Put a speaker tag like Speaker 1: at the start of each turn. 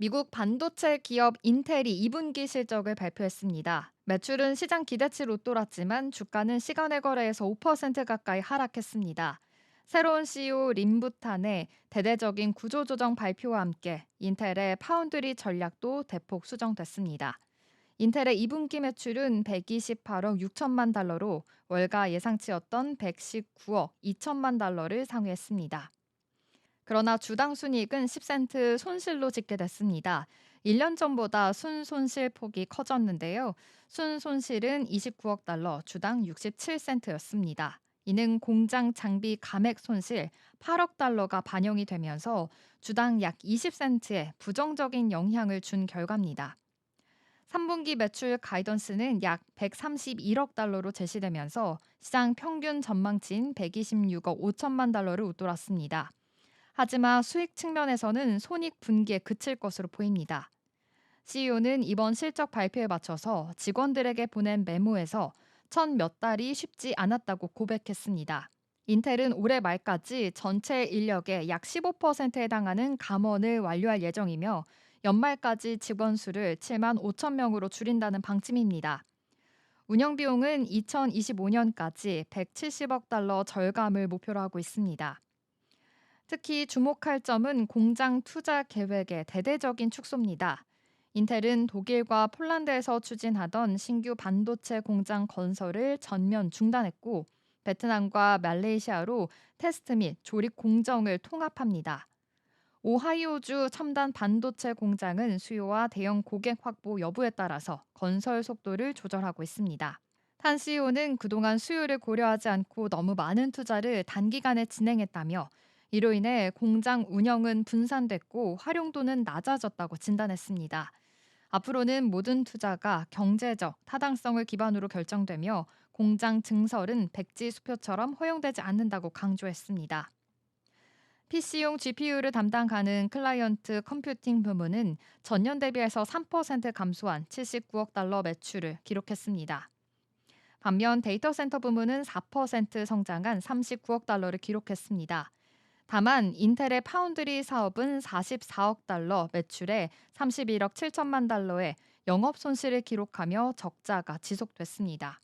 Speaker 1: 미국 반도체 기업 인텔이 2분기 실적을 발표했습니다. 매출은 시장 기대치를 웃돌았지만 주가는 시간의 거래에서 5% 가까이 하락했습니다. 새로운 CEO 림부탄의 대대적인 구조조정 발표와 함께 인텔의 파운드리 전략도 대폭 수정됐습니다. 인텔의 2분기 매출은 128억 6천만 달러로 월가 예상치였던 119억 2천만 달러를 상회했습니다. 그러나 주당 순이익은 10센트 손실로 집계됐습니다. 1년 전보다 순 손실 폭이 커졌는데요. 순 손실은 29억 달러, 주당 67센트였습니다. 이는 공장 장비 감액 손실 8억 달러가 반영이 되면서 주당 약 20센트의 부정적인 영향을 준 결과입니다. 3분기 매출 가이던스는 약 131억 달러로 제시되면서 시장 평균 전망치인 126억 5천만 달러를 웃돌았습니다. 하지만 수익 측면에서는 손익 분기에 그칠 것으로 보입니다. CEO는 이번 실적 발표에 맞춰서 직원들에게 보낸 메모에서 첫 몇 달이 쉽지 않았다고 고백했습니다. 인텔은 올해 말까지 전체 인력의 약 15%에 해당하는 감원을 완료할 예정이며 연말까지 직원 수를 7만 5천 명으로 줄인다는 방침입니다. 운영 비용은 2025년까지 170억 달러 절감을 목표로 하고 있습니다. 특히 주목할 점은 공장 투자 계획의 대대적인 축소입니다. 인텔은 독일과 폴란드에서 추진하던 신규 반도체 공장 건설을 전면 중단했고 베트남과 말레이시아로 테스트 및 조립 공정을 통합합니다. 오하이오주 첨단 반도체 공장은 수요와 대형 고객 확보 여부에 따라서 건설 속도를 조절하고 있습니다. 탄 CEO는 그동안 수요를 고려하지 않고 너무 많은 투자를 단기간에 진행했다며 이로 인해 공장 운영은 분산됐고 활용도는 낮아졌다고 진단했습니다. 앞으로는 모든 투자가 경제적 타당성을 기반으로 결정되며 공장 증설은 백지 수표처럼 허용되지 않는다고 강조했습니다. PC용 GPU를 담당하는 클라이언트 컴퓨팅 부문은 전년 대비해서 3% 감소한 79억 달러 매출을 기록했습니다. 반면 데이터 센터 부문은 4% 성장한 39억 달러를 기록했습니다. 다만 인텔의 파운드리 사업은 44억 달러 매출에 31억 7천만 달러의 영업 손실을 기록하며 적자가 지속됐습니다.